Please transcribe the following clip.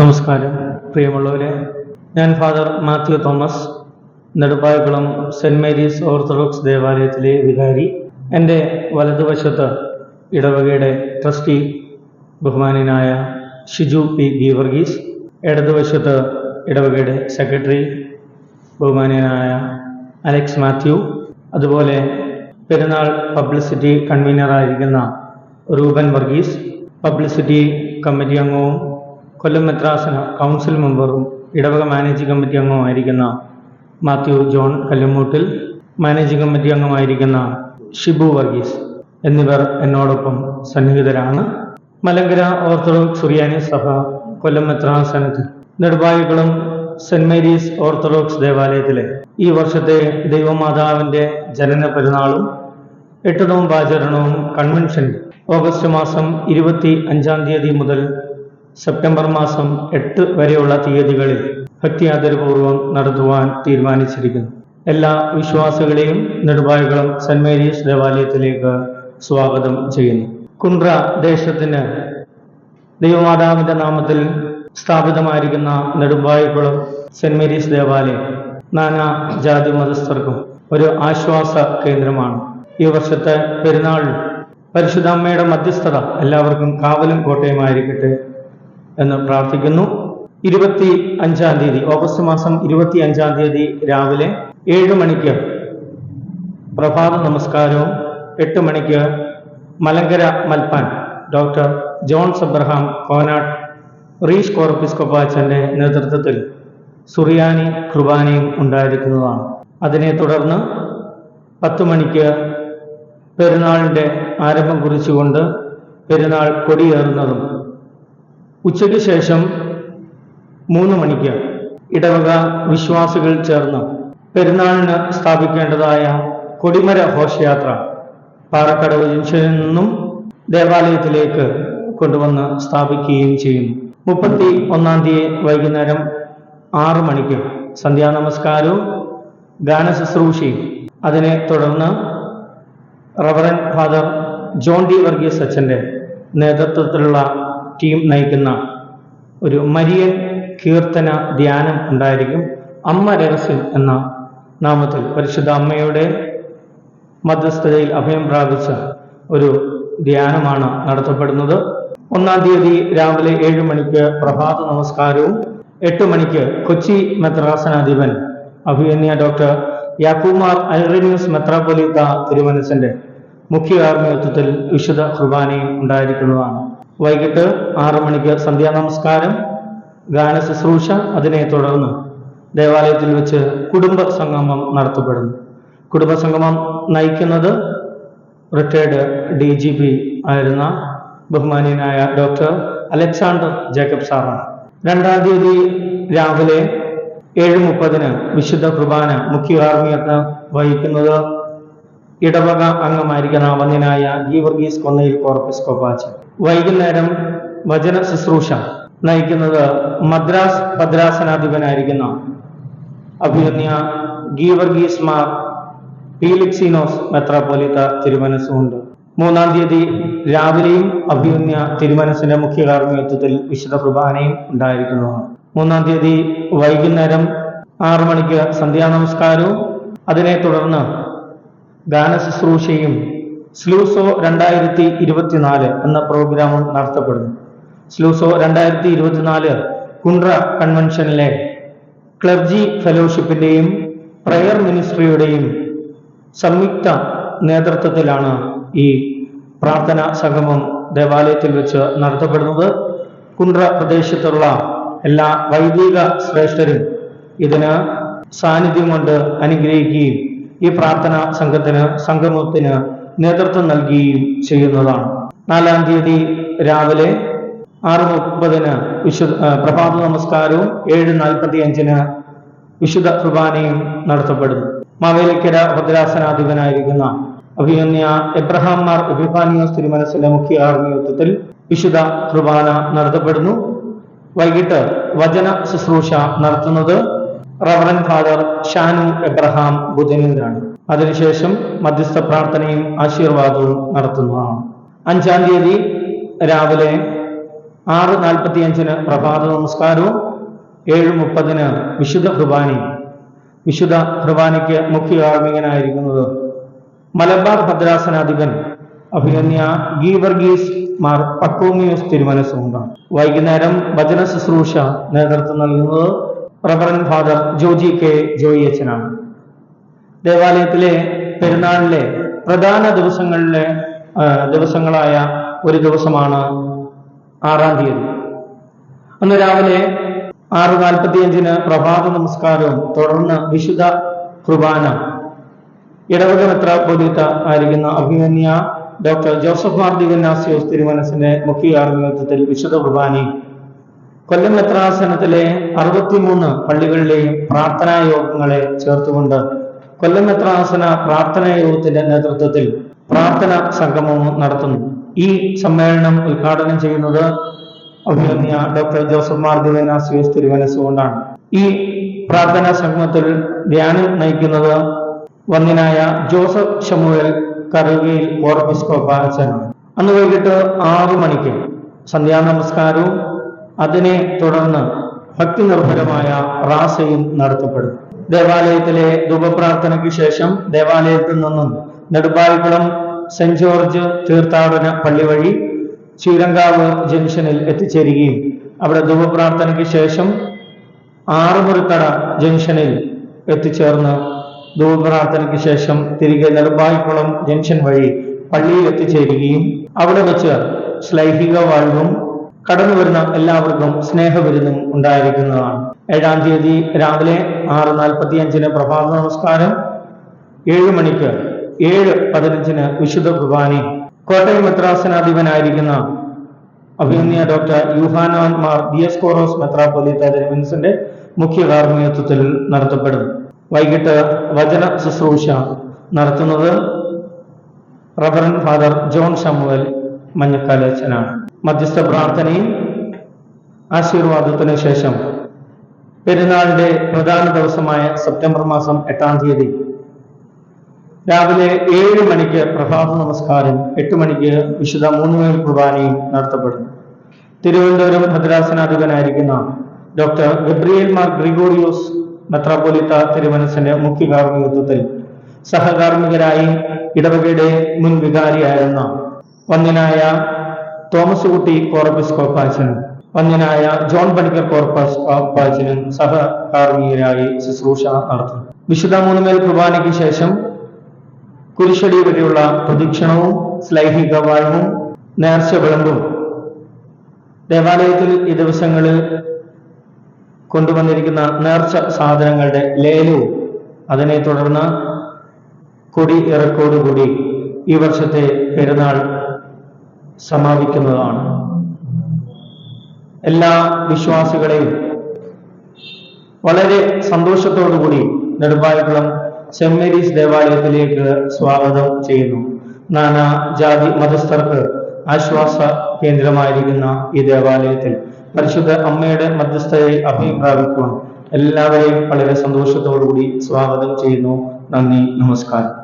നമസ്കാരം പ്രിയമുള്ളവരെ. ഞാൻ father Mathew Thomas Nedupayakkulam saint Mary's orthodox ദേവാലയത്തിലെ വികാരി. എന്റെ വലതുവശത്ത് ഇടവകയുടെ ട്രസ്റ്റി ബഹുമാനനായ ഷിജു പി. ഗീവർഗീസ് ഇടതുവശത്ത് ഇടവകയുടെ സെക്രട്ടറി ബഹുമാനനായ അലക്സ് മാത്യു. അതുപോലെ പെരുന്നാൾ പബ്ലിസിറ്റി കൺവീനറായിരിക്കുന്ന റൂബൻ വർഗീസ് പബ്ലിസിറ്റി കമ്മിറ്റി അംഗവും കൊല്ലം മെത്രാസന കൗൺസിൽ മെമ്പറും ഇടവക മാനേജിംഗ് കമ്മിറ്റി അംഗമായിരിക്കുന്ന Mathew John Kallumoottil managing committee അംഗമായിരിക്കുന്ന ഷിബു വർഗീസ് എന്നിവർ എന്നോടൊപ്പം സന്നിഹിതരാണ്. മലങ്കര ഓർത്തഡോക്സ് സുറിയാനി സഭ കൊല്ലം മെത്രാസനത്തിൽ നെടുമ്പായികളും സെന്റ് മേരീസ് ഓർത്തഡോക്സ് ദേവാലയത്തിലെ ഈ വർഷത്തെ ദൈവമാതാവിന്റെ ജനന പെരുന്നാളും എട്ടു നോമ്പാചരണവും കൺവെൻഷൻ ഓഗസ്റ്റ് മാസം ഇരുപത്തി അഞ്ചാം തീയതി മുതൽ സെപ്റ്റംബർ മാസം എട്ട് വരെയുള്ള തീയതികളിൽ ഭക്തിയാദരപൂർവം നടത്തുവാൻ തീരുമാനിച്ചിരിക്കുന്നു. എല്ലാ വിശ്വാസികളെയും നെടുമ്പായകുളം സെന്റ് മേരീസ് ദേവാലയത്തിലേക്ക് സ്വാഗതം ചെയ്യുന്നു. കുണ്ട്ര ദേശത്തിന് ദൈവമാതാവിന്റെ നാമത്തിൽ സ്ഥാപിതമായിരിക്കുന്ന നെടുമ്പായക്കുളം സെന്റ് മേരീസ് ദേവാലയം നാനാ ജാതി മതസ്ഥർക്കും ഒരു ആശ്വാസ കേന്ദ്രമാണ്. ഈ വർഷത്തെ പെരുന്നാൾ പരിശുദ്ധ അമ്മയുടെ മധ്യസ്ഥത എല്ലാവർക്കും കാവലും കോട്ടയുമായിരിക്കട്ടെ. എന്ന് പ്രാർത്ഥിക്കുന്നു. ഇരുപത്തി അഞ്ചാം തീയതി ഓഗസ്റ്റ് മാസം ഇരുപത്തി അഞ്ചാം തീയതി രാവിലെ ഏഴ് മണിക്ക് പ്രഭാത നമസ്കാരവും എട്ട് മണിക്ക് Malankara Malpan doctor Johns Abraham Konat റീഷ് കോർപ്പിസ്കൊപ്പാച്ചന്റെ നേതൃത്വത്തിൽ സുറിയാനി കുർബാനയും ഉണ്ടായിരിക്കുന്നതാണ്. അതിനെ തുടർന്ന് പത്ത് മണിക്ക് പെരുന്നാളിന്റെ ആരംഭം കുറിച്ചുകൊണ്ട് പെരുന്നാൾ കൊടിയേറുന്നതും ഉച്ചയ്ക്ക് ശേഷം മൂന്ന് മണിക്ക് ഇടവക വിശ്വാസികൾ ചേർന്ന് പെരുന്നാളിന് സ്ഥാപിക്കേണ്ടതായ കൊടിമര ഘോഷയാത്ര പാറക്കടവ് ജംഗ്ഷനിൽ നിന്നും ദേവാലയത്തിലേക്ക് കൊണ്ടുവന്ന് സ്ഥാപിക്കുകയും ചെയ്യുന്നു. മുപ്പത്തി ഒന്നാം തീയതി വൈകുന്നേരം ആറ് മണിക്ക് സന്ധ്യാനമസ്കാരവും ഗാനശുശ്രൂഷയും അതിനെ തുടർന്ന് reverend father John D Varghese അച്ഛന്റെ നേതൃത്വത്തിലുള്ള ടീം നയിക്കുന്ന ഒരു മരിയൻ കീർത്തന ധ്യാനം ഉണ്ടായിരിക്കും. അമ്മ രഹസ്യം എന്ന നാമത്തിൽ പരിശുദ്ധ അമ്മയുടെ മധ്യസ്ഥതയിൽ അഭയം പ്രാപിച്ച ഒരു ധ്യാനമാണ് നടത്തപ്പെടുന്നത്. ഒന്നാം തീയതി രാവിലെ ഏഴ് മണിക്ക് പ്രഭാത നമസ്കാരവും എട്ട് മണിക്ക് കൊച്ചി മെത്രാസനാധിപൻ അഭിയന്യ ഡോക്ടർ യാക്കുമാർ അൽറിനിയസ് മെത്രാപൊലിത തിരുമനസിന്റെ മുഖ്യ കാർമ്മികത്വത്തിൽ വിശുദ്ധ കുർബാനയും ഉണ്ടായിരിക്കുന്നതാണ്. വൈകിട്ട് ആറ് മണിക്ക് സന്ധ്യാ നമസ്കാരം. ഗാന ശുശ്രൂഷ അതിനെ തുടർന്ന് ദേവാലയത്തിൽ വെച്ച് കുടുംബ സംഗമം നടത്തപ്പെടുന്നു. കുടുംബ സംഗമം നയിക്കുന്നത് റിട്ടയർഡ് ഡി ജി പി ആയിരുന്ന ബഹുമാനീയനായ ഡോക്ടർ അലക്സാണ്ടർ ജേക്കബ് സാറാണ്. രണ്ടാം തീയതി രാവിലെ ഏഴ് മുപ്പതിന് വിശുദ്ധ കുർബാന മുഖ്യ കാർമ്മികത്വം വഹിക്കുന്നത് ഇടവക അംഗമായിരിക്കുന്ന വന്യനായ ഗീവർഗീസ് കൊന്നയിൽ കോർപ്പിസ് കൊപ്പാച്ച് വൈകുന്നേരം വചന ശുശ്രൂഷ നയിക്കുന്നത് മദ്രാസ് ഭദ്രാസനാധിപനായിരിക്കുന്ന അഭിനന്യ ഗീവർഗീസ് മാർ പീലിക്സിനോസ് മെത്രാപ്പോലിത്ത തിരുമനസ്സുമുണ്ട് മൂന്നാം തീയതി രാവിലെയും അഭിജ്ഞ തിരുമനസിന്റെ മുഖ്യ കാർമ്മികത്വത്തിൽ വിശുദ്ധ കുർബാനയും ഉണ്ടായിരിക്കുന്നതാണ്. മൂന്നാം തീയതി വൈകുന്നേരം ആറു മണിക്ക് സന്ധ്യാ നമസ്കാരവും അതിനെ തുടർന്ന് ഗാന ഗാനശുശ്രൂഷയും സ്ലൂസോ രണ്ടായിരത്തി ഇരുപത്തിനാല് എന്ന പ്രോഗ്രാമും നടത്തപ്പെടുന്നു. സ്ലൂസോ രണ്ടായിരത്തി ഇരുപത്തിനാല് കുണ്ട്ര കൺവെൻഷനിലെ ക്ലർജി ഫെലോഷിപ്പിന്റെയും പ്രയർ മിനിസ്ട്രിയുടെയും സംയുക്ത നേതൃത്വത്തിലാണ് ഈ പ്രാർത്ഥനാ സംഗമം ദേവാലയത്തിൽ വെച്ച് നടത്തപ്പെടുന്നത്. കുണ്ട്ര പ്രദേശത്തുള്ള എല്ലാ വൈദിക ശ്രേഷ്ഠരും ഇതിന് സാന്നിധ്യം കൊണ്ട് അനുഗ്രഹിക്കുകയും ഈ പ്രാർത്ഥനാ സംഘത്തിന് സംഗമത്തിന് നേതൃത്വം നൽകുകയും ചെയ്യുന്നതാണ്. നാലാം തീയതി രാവിലെ ആറ് മുപ്പതിന് വിശുദ്ധ പ്രഭാത നമസ്കാരവും ഏഴ് നാൽപ്പത്തി അഞ്ചിന് വിശുദ്ധ കുർബാനയും നടത്തപ്പെടുന്നു. മാവേലിക്കര ഭദ്രാസനാധിപനായിരിക്കുന്ന അഭിയന്യ എബ്രഹാം മാർ എബിഫാനിയോസ് തിരുമനസിലെ മുഖ്യ ആർമിയത്വത്തിൽ വിശുദ്ധ കുർബാന നടത്തപ്പെടുന്നു. വൈകിട്ട് വചന ശുശ്രൂഷ നടത്തുന്നത് റവറൻ ഫാദർ ഷാനു എബ്രഹാം ബുധനൂരാണ്. അതിനുശേഷം മധ്യസ്ഥ പ്രാർത്ഥനയും ആശീർവാദവും നടത്തുന്നതാണ് അഞ്ചാം തീയതി രാവിലെ ആറ് നാൽപ്പത്തി അഞ്ചിന് പ്രഭാത നമസ്കാരവും ഏഴ് മുപ്പതിന് വിശുദ്ധ കുർബാനയും വിശുദ്ധ കുർബാനയ്ക്ക് മുഖ്യ കാർമ്മികനായിരിക്കുന്നത് മലബാർ ഭദ്രാസനാധിപൻ അഭിനന്യ ഗീവർഗീസ് മാർ പട്ടോമിയോസ് തിരുമനസുകൊണ്ടാണ് വൈകുന്നേരം വചന ശുശ്രൂഷ നേതൃത്വം നൽകുന്നത് reverend father Joji K Joy അച്ഛനാണ് ദേവാലയത്തിലെ പെരുന്നാളിലെ പ്രധാന ദിവസങ്ങളിലെ ദിവസങ്ങളായ ഒരു ദിവസമാണ് ആറാം തീയതി. അന്ന് രാവിലെ ആറ് നാൽപ്പത്തിയഞ്ചിന് പ്രഭാത നമസ്കാരവും തുടർന്ന് വിശുദ്ധ കുർബാന ഇടവക മെത്രാപ്പൊലീത്ത ആയിരിക്കുന്ന അഭിമന്യ ഡോക്ടർ ജോസഫ് മാർ ദിവനാസിയോസ് തിരുമനസിന്റെ മുഖ്യ നേതൃത്വത്തിൽ വിശുദ്ധ കുർബാനയും കൊല്ലം മെത്രാസനത്തിലെ അറുപത്തിമൂന്ന് പള്ളികളിലെയും പ്രാർത്ഥനാ യോഗങ്ങളെ ചേർത്തുകൊണ്ട് കൊല്ലം മെത്രാസന പ്രാർത്ഥനാ യോഗത്തിന്റെ നേതൃത്വത്തിൽ പ്രാർത്ഥന സംഗമവും നടത്തുന്നു. ഈ സമ്മേളനം ഉദ്ഘാടനം ചെയ്യുന്നത് അഭിനന്ദിയ ഡോക്ടർ ജോസഫ് മാർ ദിവനാസിയോസ് തിരുവനസുകൊണ്ടാണ് ഈ പ്രാർത്ഥനാ സംഗമത്തിൽ ധ്യാനം നയിക്കുന്നത് വന്നിനായ ജോസഫ് ഷമുവൽ കറുകയിൽ ഓർബിസ്കോപ്പ അച്ഛനാണ് അന്ന് വൈകിട്ട് ആറു മണിക്ക് സന്ധ്യാനമസ്കാരവും അതിനെ തുടർന്ന് ഭക്തി നിർഭരമായ റാസയും നടത്തപ്പെടും ദേവാലയത്തിലെ ധൂപപ്രാർത്ഥനയ്ക്ക് ശേഷം ദേവാലയത്തിൽ നിന്നും നെടുമ്പാൽക്കുളം സെന്റ് ജോർജ് തീർത്ഥാടന പള്ളി വഴി ചീരങ്കാവ് ജംഗ്ഷനിൽ എത്തിച്ചേരുകയും അവിടെ ധൂപപ്രാർത്ഥനയ്ക്ക് ശേഷം ആറുമുറിക്കട ജംഗ്ഷനിൽ എത്തിച്ചേർന്ന് ധൂപപ്രാർത്ഥനയ്ക്ക് ശേഷം തിരികെ നെടുമ്പായിക്കുളം ജംഗ്ഷൻ വഴി പള്ളിയിൽ എത്തിച്ചേരുകയും അവിടെ വെച്ച് ശ്ലൈഹിക വാഴ്വും കടന്നു വരുന്ന എല്ലാവർക്കും സ്നേഹവിരുന്നും ഉണ്ടായിരിക്കുന്നതാണ്. ഏഴാം തീയതി രാവിലെ ആറ് നാൽപ്പത്തി അഞ്ചിന് പ്രഭാത നമസ്കാരം. ഏഴ് മണിക്ക് ഏഴ് പതിനഞ്ചിന് വിശുദ്ധ കുർബാനി. കോട്ടയം മെത്രാസനാധിപനായിരിക്കുന്ന അഭിമന്യ ഡോക്ടർ യുഹാനാൻ മാർ ദിയസ്കോറോസ് കോറോസ് തിരുമനസിന്റെ മുഖ്യ കാർമ്മികത്വത്തിൽ നടത്തപ്പെടും വൈകിട്ട് വചന ശുശ്രൂഷ നടത്തുന്നത് റബറൻ ഫാദർ ജോൺ ഷമുവൽ മഞ്ഞക്കാലച്ചനാണ് മധ്യസ്ഥ പ്രാർത്ഥനയും ആശീർവാദത്തിന് ശേഷം പെരുന്നാളിന്റെ പ്രധാന ദിവസമായ സെപ്റ്റംബർ മാസം എട്ടാം തീയതി രാവിലെ ഏഴ് മണിക്ക് പ്രഭാത നമസ്കാരം എട്ട് മണിക്ക് വിശുദ്ധ മൂന്നുപേർ കുർബാനയും നടത്തപ്പെടുന്നു. തിരുവനന്തപുരം ഭദ്രാസനാധിപനായിരിക്കുന്ന ഡോക്ടർ ഗബ്രിയേൽ മാർ ഗ്രിഗോറിയോസ് മെത്രാപൊലിത്ത തിരുമനസിന്റെ മുഖ്യ കാർമ്മികത്വത്തിൽ സഹകാർമ്മികരായി ഇടവകയുടെ മുൻ വികാരിയായിരുന്ന വന്യനായ തോമസ് കുട്ടി കോർപ്പസ് കോപ്പാച്ചനും ജോൺ പണിക്കർ കോർപ്പസ് കോപ്പാച്ചനും സഹകാർമ്മികരായി ശുശ്രൂഷ നടത്തും. വിശുദ്ധ മൂന്നുമേൽ കുർബാനയ്ക്ക് ശേഷം കുരിശടി വഴിയുള്ള പ്രദക്ഷിണവും സ്ലൈഹിക വാഴ്വും നേർച്ച വിളമ്പും ദേവാലയത്തിൽ ഈ ദിവസങ്ങളിൽ കൊണ്ടുവന്നിരിക്കുന്ന നേർച്ച സാധനങ്ങളുടെ ലേലവും അതിനെ തുടർന്ന് കൊടി ഇറക്കോടുകൂടി ഈ വർഷത്തെ പെരുന്നാൾ സമാപിക്കുന്നതാണ്. എല്ലാ വിശ്വാസികളെയും വളരെ സന്തോഷത്തോടുകൂടി നെടുമ്പായക്കുളം സെന്റ് മേരീസ് ദേവാലയത്തിലേക്ക് സ്വാഗതം ചെയ്യുന്നു. നാനാ ജാതി മതസ്ഥർക്ക് ആശ്വാസ കേന്ദ്രമായിരിക്കുന്ന ഈ ദേവാലയത്തിൽ പരിശുദ്ധ അമ്മയുടെ മധ്യസ്ഥതയിൽ അഭയം പ്രാപിക്കുവാൻ എല്ലാവരെയും വളരെ സന്തോഷത്തോടുകൂടി സ്വാഗതം ചെയ്യുന്നു. നന്ദി നമസ്കാരം.